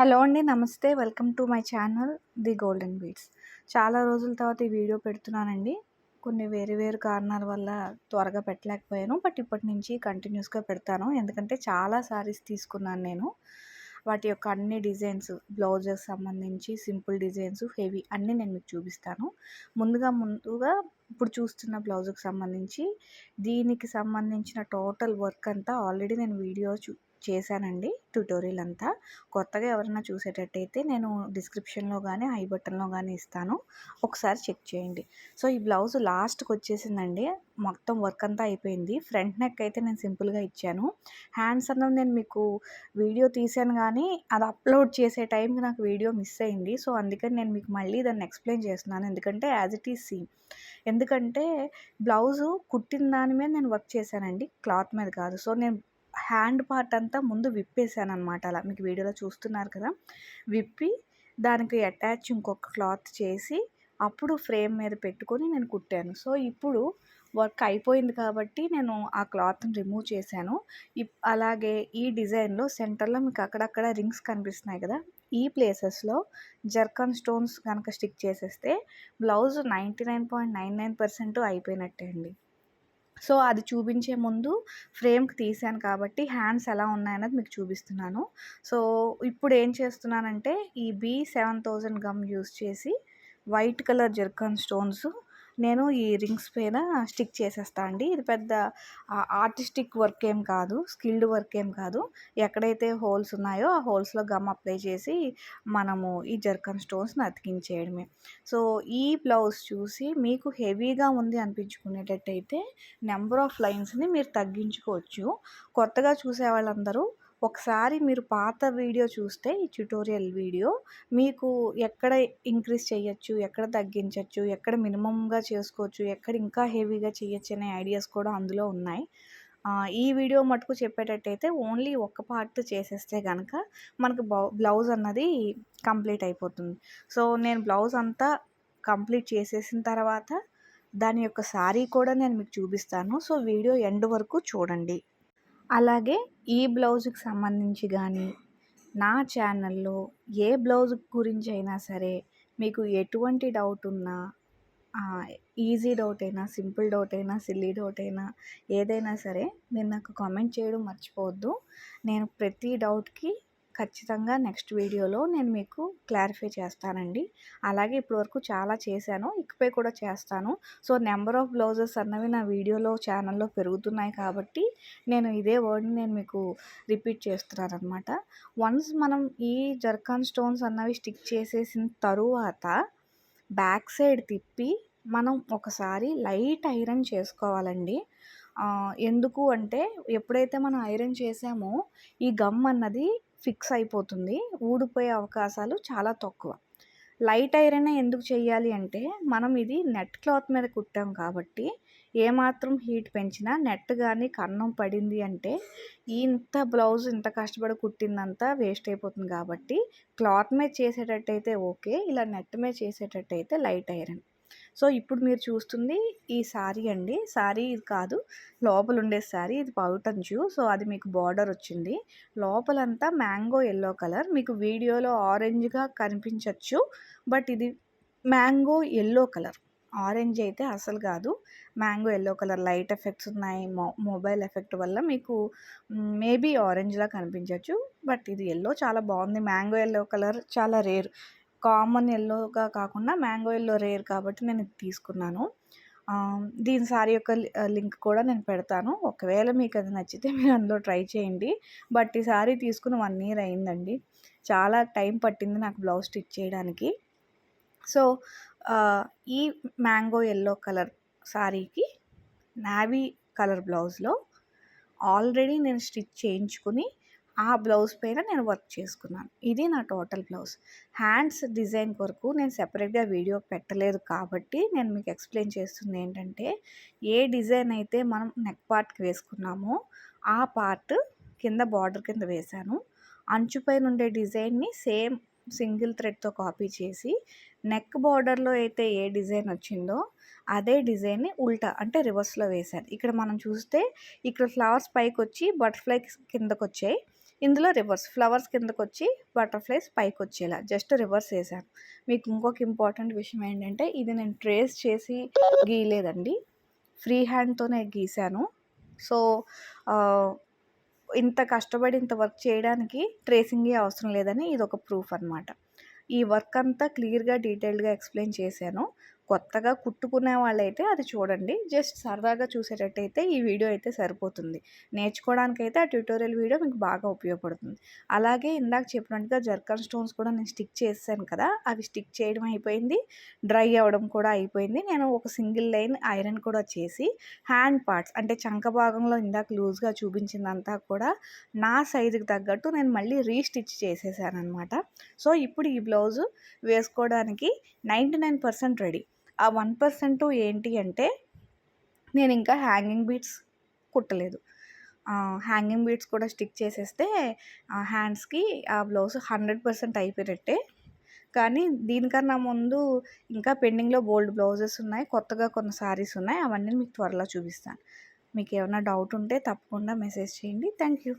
Hello అండి నమస్తే. Welcome to my channel the golden beats. చాలా రోజుల తర్వాత ఈ వీడియో పెడుతున్నానండి. కొన్ని వేరు వేరు కారణాల వల్ల త్వరగా పెట్టలేకపోయాను. బట్ ఇప్పటి నుంచి కంటిన్యూస్గా పెడతాను. ఎందుకంటే చాలా సారీస్ తీసుకున్నాను నేను. వాటి యొక్క అన్ని డిజైన్స్ బ్లౌజెస్ సంబంధించి సింపుల్ డిజైన్స్ హెవీ అన్నీ నేను మీకు చూపిస్తాను. ముందుగా ముందుగా ఇప్పుడు చూస్తున్న బ్లౌజ్కి సంబంధించి దీనికి సంబంధించిన టోటల్ వర్క్ అంతా ఆల్రెడీ నేను వీడియో చూ చేశానండి ట్యూటోరియల్ అంతా కొత్తగా ఎవరైనా చూసేటట్టయితే నేను డిస్క్రిప్షన్లో కానీ ఐ బటన్లో కానీ ఇస్తాను. ఒకసారి చెక్ చేయండి. సో ఈ బ్లౌజ్ లాస్ట్కి వచ్చేసిందండి మొత్తం వర్క్ అంతా అయిపోయింది. ఫ్రంట్ నెక్ అయితే నేను సింపుల్గా ఇచ్చాను. హ్యాండ్స్ అన్నది నేను మీకు వీడియో తీసాను కానీ అది అప్లోడ్ చేసే టైంకి నాకు వీడియో మిస్ అయింది. సో అందుకని నేను మీకు మళ్ళీ దాన్ని ఎక్స్ప్లెయిన్ చేస్తున్నాను. ఎందుకంటే యాజ్ ఇట్ ఈస్ సీ ఎందుకంటే బ్లౌజు కుట్టిన దాని మీద నేను వర్క్ చేశానండి. క్లాత్ మీద కాదు. సో నేను హ్యాండ్ పార్ట్ అంతా ముందు విప్పేసాను అనమాట అలా. మీకు వీడియోలో చూస్తున్నారు కదా. విప్పి దానికి అటాచ్ ఇంకొక క్లాత్ చేసి అప్పుడు ఫ్రేమ్ మీద పెట్టుకొని నేను కుట్టాను. సో ఇప్పుడు వర్క్ అయిపోయింది కాబట్టి నేను ఆ క్లాత్ని రిమూవ్ చేశాను. అలాగే ఈ డిజైన్లో సెంటర్లో మీకు అక్కడక్కడ రింగ్స్ కనిపిస్తున్నాయి కదా. ఈ ప్లేసెస్లో జర్కన్ స్టోన్స్ కనుక స్టిక్ చేసేస్తే blouse ninety nine point nine nine percent అయిపోయినట్టే అండి. సో అది చూపించే ముందు ఫ్రేమ్కి తీసాను కాబట్టి హ్యాండ్స్ ఎలా ఉన్నాయన్నది మీకు చూపిస్తున్నాను. సో ఇప్పుడు ఏం చేస్తున్నానంటే ఈ B seven thousand gum use చేసి వైట్ కలర్ జర్కన్ స్టోన్స్ నేను ఈ రింగ్స్ పైన స్టిక్ చేసేస్తా అండి. ఇది పెద్ద ఆర్టిస్టిక్ వర్క్ ఏం కాదు స్కిల్డ్ వర్క్ ఏం కాదు. ఎక్కడైతే హోల్స్ ఉన్నాయో ఆ హోల్స్లో గమ్ అప్లై చేసి మనము ఈ జర్కన్ స్టోన్స్ని అతికించేయడమే. సో ఈ బ్లౌజ్ చూసి మీకు హెవీగా ఉంది అనిపించుకునేటట్టయితే నెంబర్ ఆఫ్ లైన్స్ని మీరు తగ్గించుకోవచ్చు. కొత్తగా చూసే వాళ్ళందరూ ఒకసారి మీరు పాత వీడియో చూస్తే ఈ ట్యుటోరియల్ వీడియో మీకు ఎక్కడ ఇంక్రీజ్ చేయొచ్చు ఎక్కడ తగ్గించవచ్చు ఎక్కడ మినిమంగా చేసుకోవచ్చు ఎక్కడ ఇంకా హెవీగా చేయొచ్చు అనే ఐడియాస్ కూడా అందులో ఉన్నాయి. ఈ వీడియో మటుకు చెప్పేటట్టయితే ఓన్లీ ఒక్క పార్ట్ చేసేస్తే కనుక మనకు బ్లౌజ్ అన్నది కంప్లీట్ అయిపోతుంది. సో నేను బ్లౌజ్ అంతా కంప్లీట్ చేసేసిన తర్వాత దాని యొక్క శారీ కూడా నేను మీకు చూపిస్తాను. సో వీడియో ఎండ్ వరకు చూడండి. అలాగే ఈ బ్లౌజ్కి సంబంధించి కానీ నా ఛానల్లో ఏ బ్లౌజ్ గురించి అయినా సరే మీకు ఎటువంటి డౌట్ ఉన్నా ఈజీ డౌట్ అయినా సింపుల్ డౌట్ అయినా సిల్లీ డౌట్ అయినా ఏదైనా సరే మీరు నాకు కామెంట్ చేయడం మర్చిపోవద్దు. నేను ప్రతి డౌట్కి ఖచ్చితంగా నెక్స్ట్ వీడియోలో నేను మీకు క్లారిఫై చేస్తానండి. అలాగే ఇప్పటివరకు చాలా చేశాను. ఇకపై కూడా చేస్తాను. సో నెంబర్ ఆఫ్ బ్లౌజెస్ అన్నవి నా వీడియోలో ఛానల్లో పెరుగుతున్నాయి కాబట్టి నేను ఇదే వర్డ్ని నేను మీకు రిపీట్ చేస్తున్నాను అనమాట వన్స్ మనం ఈ జర్కాన్ స్టోన్స్ అన్నవి స్టిక్ చేసేసిన తరువాత బ్యాక్ సైడ్ తిప్పి మనం ఒకసారి లైట్ ఐరన్ చేసుకోవాలండి. ఎందుకు అంటే ఎప్పుడైతే మనం ఐరన్ చేసామో ఈ గమ్ అన్నది ఫిక్స్ అయిపోతుంది. ఊడిపోయే అవకాశాలు చాలా తక్కువ. లైట్ ఐరన్ ఎందుకు చేయాలి అంటే మనం ఇది నెట్ క్లాత్ మీద కుట్టాం కాబట్టి ఏమాత్రం హీట్ పెంచినా నెట్ కానీ కన్నం పడింది అంటే ఇంత బ్లౌజ్ ఇంత కష్టపడి కుట్టిందంతా వేస్ట్ అయిపోతుంది కాబట్టి క్లాత్ మీద చేసేటట్టయితే ఓకే ఇలా నెట్ మీద చేసేటట్టయితే లైట్ ఐరన్. సో ఇప్పుడు మీరు చూస్తుంది ఈ శారీ అండి. శారీ ఇది కాదు. లోపల ఉండే శారీ ఇది పౌటంచు సో అది మీకు బార్డర్ వచ్చింది. లోపలంతా మ్యాంగో ఎల్లో కలర్. మీకు వీడియోలో ఆరెంజ్గా కనిపించవచ్చు బట్ ఇది మ్యాంగో ఎల్లో కలర్. ఆరెంజ్ అయితే అసలు కాదు. Mango yellow colour. Light effects ఉన్నాయి. మొ మొబైల్ ఎఫెక్ట్ వల్ల మీకు మేబీ ఆరెంజ్లా కనిపించవచ్చు బట్ ఇది ఎల్లో. చాలా బాగుంది. మ్యాంగో ఎల్లో కలర్ చాలా రేర్. కామన్ ఎల్లోగా కాకుండా మ్యాంగో ఎల్లో రేర్ కాబట్టి నేను ఇది తీసుకున్నాను. దీని సారీ యొక్క లింక్ కూడా నేను పెడతాను. ఒకవేళ మీకు అది నచ్చితే మీరు అందులో ట్రై చేయండి. బట్ ఈ సారీ తీసుకుని వన్ ఇయర్ అయిందండి. చాలా టైం పట్టింది నాకు బ్లౌజ్ స్టిచ్ చేయడానికి. సో ఈ మ్యాంగో ఎల్లో కలర్ సారీకి నావీ కలర్ బ్లౌజ్లో ఆల్రెడీ నేను స్టిచ్ చేయించుకుని ఆ బ్లౌజ్ పైన నేను వర్క్ చేసుకున్నాను. ఇది నా టోటల్ బ్లౌజ్. హ్యాండ్స్ డిజైన్ కొరకు నేను సెపరేట్గా వీడియో పెట్టలేదు కాబట్టి నేను మీకు ఎక్స్ప్లెయిన్ చేస్తుంది ఏంటంటే ఏ డిజైన్ అయితే మనం నెక్ పార్ట్కి వేసుకున్నామో ఆ పార్ట్ కింద బార్డర్ కింద వేశాను. అంచుపైన ఉండే డిజైన్ని సేమ్ సింగిల్ థ్రెడ్తో కాపీ చేసి నెక్ బార్డర్లో అయితే ఏ డిజైన్ వచ్చిందో అదే డిజైన్ని ఉల్టా అంటే రివర్స్లో వేశాను. ఇక్కడ మనం చూస్తే ఇక్కడ ఫ్లవర్స్ పైకి వచ్చి బటర్ఫ్లై కిందకు వచ్చాయి ఇందులో రివర్స్ ఫ్లవర్స్ కిందకు వచ్చి బటర్ఫ్లైస్ పైకి వచ్చేలా జస్ట్ రివర్స్ వేసాను మీకు ఇంకొక ఇంపార్టెంట్ విషయం ఏంటంటే ఇది నేను ట్రేస్ చేసి గీయలేదండి. ఫ్రీ హ్యాండ్తోనే గీశాను. సో ఇంత కష్టపడి ఇంత వర్క్ చేయడానికి ట్రేసింగే అవసరం లేదని ఇది ఒక ప్రూఫ్ అనమాట ఈ వర్క్ అంతా క్లియర్గా డీటెయిల్డ్గా ఎక్స్ప్లెయిన్ చేశాను. కొత్తగా కుట్టుకునే వాళ్ళైతే అది చూడండి. జస్ట్ సరదాగా చూసేటట్టయితే ఈ వీడియో అయితే సరిపోతుంది. నేర్చుకోవడానికైతే ఆ ట్యూటోరియల్ వీడియో మీకు బాగా ఉపయోగపడుతుంది. అలాగే ఇందాక చెప్పినట్టుగా జర్కన్ స్టోన్స్ కూడా నేను స్టిక్ చేశాను కదా అవి స్టిక్ చేయడం అయిపోయింది. డ్రై అవ్వడం కూడా అయిపోయింది. నేను ఒక సింగిల్ లైన్ ఐరన్ కూడా చేసి హ్యాండ్ పార్ట్స్ అంటే చంక భాగంలో ఇందాక లూజ్గా చూపించిందంతా కూడా నా సైజుకి తగ్గట్టు నేను మళ్ళీ రీస్టిచ్ చేసేసాను అనమాట సో ఇప్పుడు ఈ బ్లౌజు వేసుకోవడానికి నైంటీ నైన్ పర్సెంట్ రెడీ. ఆ వన్ పర్సెంట్ ఏంటి అంటే నేను ఇంకా హ్యాంగింగ్ బీట్స్ కుట్టలేదు. హ్యాంగింగ్ బీట్స్ కూడా స్టిక్ చేసేస్తే హ్యాండ్స్కి ఆ బ్లౌజ్ హండ్రెడ్ పర్సెంట్ అయిపోయినట్టే. కానీ దీనికన్నా ముందు ఇంకా పెండింగ్లో బోల్డ్ బ్లౌజెస్ ఉన్నాయి కొత్తగా కొన్ని సారీస్ ఉన్నాయి అవన్నీ మీకు త్వరలో చూపిస్తాను. మీకు ఏమైనా డౌట్ ఉంటే తప్పకుండా మెసేజ్ చేయండి. Thank you.